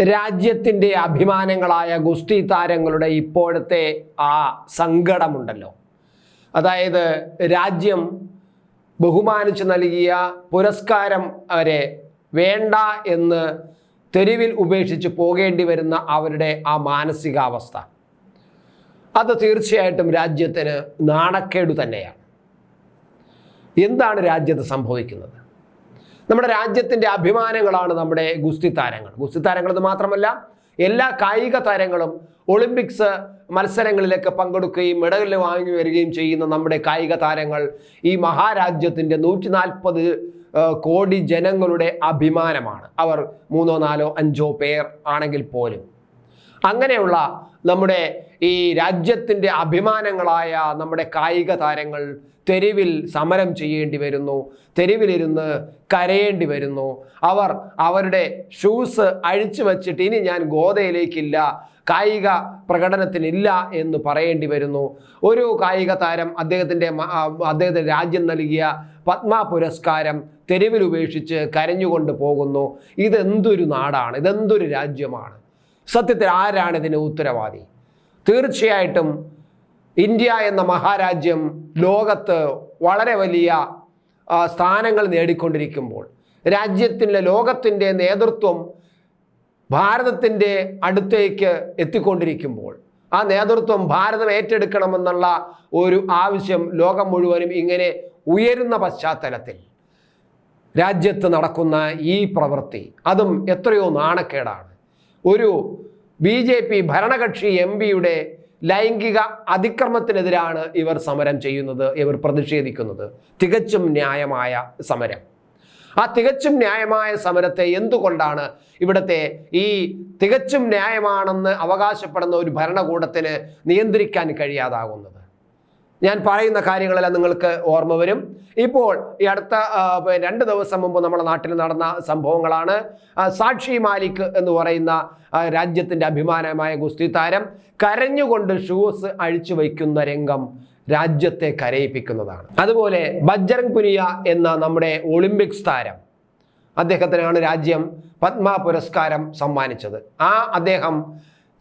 രാജ്യത്തിന്റെ അഭിമാനങ്ങളായ ഗുസ്തി താരങ്ങളുടെ ഇപ്പോഴത്തെ ആ സങ്കടമുണ്ടല്ലോ. അതായത് രാജ്യം ബഹുമാനിച്ച് നൽകിയ പുരസ്കാരം അവരെ വേണ്ട എന്ന് തെരുവിൽ ഉപേക്ഷിച്ച് പോകേണ്ടി വരുന്ന അവരുടെ ആ മാനസികാവസ്ഥ. അത് തീർച്ചയായിട്ടും രാജ്യത്തിന് നാണക്കേടു തന്നെയാണ്. എന്താണ് രാജ്യത്ത് സംഭവിക്കുന്നത്? നമ്മുടെ രാജ്യത്തിന്റെ അഭിമാനങ്ങളാണ് നമ്മുടെ ഗുസ്തി താരങ്ങൾ. ഗുസ്തി താരങ്ങൾ എന്ന് മാത്രമല്ല എല്ലാ കായിക താരങ്ങളും ഒളിമ്പിക്സ് മത്സരങ്ങളിലൊക്കെ പങ്കെടുക്കുകയും മെഡൽ വാങ്ങി വരികയും ചെയ്യുന്ന നമ്മുടെ കായിക താരങ്ങൾ ഈ മഹാരാജ്യത്തിന്റെ നൂറ്റി നാൽപ്പത് കോടി ജനങ്ങളുടെ അഭിമാനമാണ്. അവർ മൂന്നോ നാലോ അഞ്ചോ പേർ ആണെങ്കിൽ പോലും. അങ്ങനെയുള്ള നമ്മുടെ ഈ രാജ്യത്തിന്റെ അഭിമാനങ്ങളായ നമ്മുടെ കായിക താരങ്ങൾ തെരുവിൽ സമരം ചെയ്യേണ്ടി വരുന്നു തെരുവിലിരുന്ന് കരയേണ്ടി വരുന്നു. അവർ അവരുടെ ഷൂസ് അഴിച്ചു വച്ചിട്ട് ഇനി ഞാൻ ഗോതയിലേക്കില്ല കായിക പ്രകടനത്തിനില്ല എന്ന് പറയേണ്ടി വരുന്നു. ഒരു കായിക താരം അദ്ദേഹത്തിന്റെ അദ്ദേഹത്തിന്റെ രാജ്യം നൽകിയ പത്മ പുരസ്കാരം തെരുവിൽ ഉപേക്ഷിച്ച് കരഞ്ഞുകൊണ്ട് പോകുന്നു. ഇതെന്തൊരു നാടാണ് ഇതെന്തൊരു രാജ്യമാണ്? സത്യത്തിൽ ആരാണ് ഇതിന് ഉത്തരവാദി? തീർച്ചയായിട്ടും ഇന്ത്യ എന്ന മഹാരാജ്യം ലോകത്ത് വളരെ വലിയ സ്ഥാനങ്ങൾ നേടിക്കൊണ്ടിരിക്കുമ്പോൾ രാജ്യത്തിന്റെ ലോകത്തിന്റെ നേതൃത്വം ഭാരതത്തിന്റെ അടുത്തേക്ക് എത്തിക്കൊണ്ടിരിക്കുമ്പോൾ ആ നേതൃത്വം ഭാരതം ഏറ്റെടുക്കണമെന്നുള്ള ഒരു ആവശ്യം ലോകം മുഴുവനും ഇങ്ങനെ ഉയരുന്ന പശ്ചാത്തലത്തിൽ രാജ്യത്ത് നടക്കുന്ന ഈ പ്രവൃത്തി അതും എത്രയോ നാണക്കേടാണ്. ഒരു ബി ജെ പി ഭരണകക്ഷി എം പിയുടെ ലൈംഗിക അതിക്രമത്തിനെതിരാണ് ഇവർ സമരം ചെയ്യുന്നത് ഇവർ പ്രതിഷേധിക്കുന്നത്. തികച്ചും ന്യായമായ സമരം. ആ തികച്ചും ന്യായമായ സമരത്തെ എന്തുകൊണ്ടാണ് ഇവിടുത്തെ ഈ തികച്ചും ന്യായമാണെന്ന് അവകാശപ്പെടുന്ന ഒരു ഭരണകൂടത്തിന് നിയന്ത്രിക്കാൻ കഴിയാതാകുന്നത്? ഞാൻ പറയുന്ന കാര്യങ്ങളെല്ലാം നിങ്ങൾക്ക് ഓർമ്മ വരും. ഇപ്പോൾ ഈ അടുത്ത രണ്ട് ദിവസം മുമ്പ് നമ്മുടെ നാട്ടിൽ നടന്ന സംഭവങ്ങളാണ്. സാക്ഷി മാലിക് എന്ന് പറയുന്ന രാജ്യത്തിന്റെ അഭിമാനമായ ഗുസ്തി താരം കരഞ്ഞുകൊണ്ട് ഷൂസ് അഴിച്ചു വയ്ക്കുന്ന രംഗം രാജ്യത്തെ കരയിപ്പിക്കുന്നതാണ്. അതുപോലെ ബജ്രംഗ് പുനിയ എന്ന നമ്മുടെ ഒളിമ്പിക്സ് താരം അദ്ദേഹത്തിനാണ് രാജ്യം പത്മ പുരസ്കാരം സമ്മാനിച്ചത്. ആ അദ്ദേഹം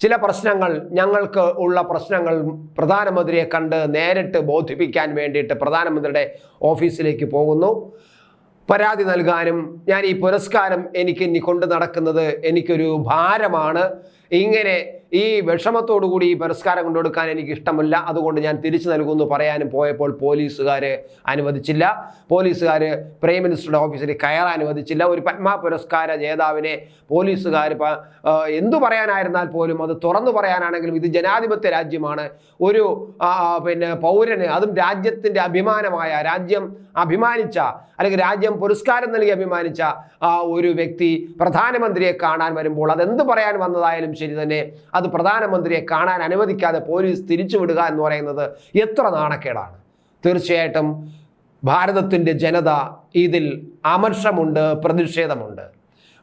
ചില പ്രശ്നങ്ങൾ ഞങ്ങൾക്ക് ഉള്ള പ്രശ്നങ്ങൾ പ്രധാനമന്ത്രിയെ കണ്ട് നേരിട്ട് ബോധിപ്പിക്കാൻ വേണ്ടിയിട്ട് പ്രധാനമന്ത്രിയുടെ ഓഫീസിലേക്ക് പോകുന്നു. പരാതി നൽകാനും ഞാൻ ഈ പുരസ്കാരം എനിക്ക് ഇനി കൊണ്ട് നടക്കുന്നത് എനിക്കൊരു ഭാരമാണ്. ഇങ്ങനെ ഈ വിഷമത്തോടു കൂടി ഈ പുരസ്കാരം കൊണ്ടുകൊടുക്കാൻ എനിക്ക് ഇഷ്ടമില്ല അതുകൊണ്ട് ഞാൻ തിരിച്ചു നൽകുമെന്ന് പറയാനും പോയപ്പോൾ പോലീസുകാർ അനുവദിച്ചില്ല. പോലീസുകാർ പ്രൈം മിനിസ്റ്ററുടെ ഓഫീസിൽ കയറാൻ അനുവദിച്ചില്ല. ഒരു പത്മ പുരസ്കാര ജേതാവിനെ പോലീസുകാർ എന്തു പറയാനായിരുന്നാൽ പോലും അത് തുറന്നു പറയാനാണെങ്കിലും ഇത് ജനാധിപത്യ രാജ്യമാണ്. ഒരു പിന്നെ പൗരന് അതും രാജ്യത്തിന്റെ അഭിമാനമായ രാജ്യം അഭിമാനിച്ച അല്ലെങ്കിൽ രാജ്യം പുരസ്കാരം നൽകി അഭിമാനിച്ച ഒരു വ്യക്തി പ്രധാനമന്ത്രിയെ കാണാൻ വരുമ്പോൾ അതെന്ത് പറയാൻ വന്നതായാലും ശരി തന്നെ അത് പ്രധാനമന്ത്രിയെ കാണാൻ അനുവദിക്കാതെ പോലീസ് തിരിച്ചുവിടുക എന്ന് പറയുന്നത് എത്ര നാണക്കേടാണ്. തീർച്ചയായിട്ടും ഭാരതത്തിന്റെ ജനത ഇതിൽ അമർഷമുണ്ട് പ്രതിഷേധമുണ്ട്.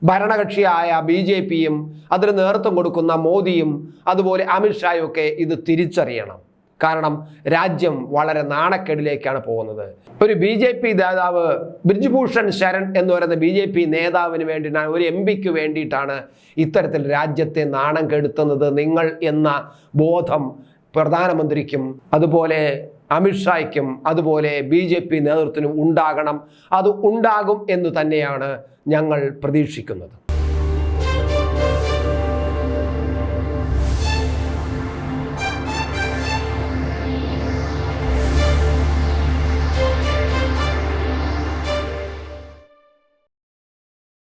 ഭരണകക്ഷിയായ ബി ജെ പിയും അതിന് നേതൃത്വം കൊടുക്കുന്ന മോദിയും അതുപോലെ അമിത്ഷായും ഒക്കെ ഇത് തിരിച്ചറിയണം. കാരണം രാജ്യം വളരെ നാണക്കേടിലേക്കാണ് പോകുന്നത്. ഒരു ബി ജെ പി നേതാവ് ബ്രിജ്ഭൂഷൺ ശരൺ എന്ന് പറയുന്ന ബി ജെ പി നേതാവിന് വേണ്ടിയിട്ടാണ് ഒരു എം പിക്ക് വേണ്ടിയിട്ടാണ് ഇത്തരത്തിൽ രാജ്യത്തെ നാണം കെടുത്തുന്നത് നിങ്ങൾ എന്ന ബോധം പ്രധാനമന്ത്രിക്കും അതുപോലെ അമിത്ഷായ്ക്കും അതുപോലെ ബി ജെ പി നേതൃത്വത്തിനും ഉണ്ടാകണം. അത് ഉണ്ടാകും എന്ന് തന്നെയാണ് ഞങ്ങൾ പ്രതീക്ഷിക്കുന്നത്.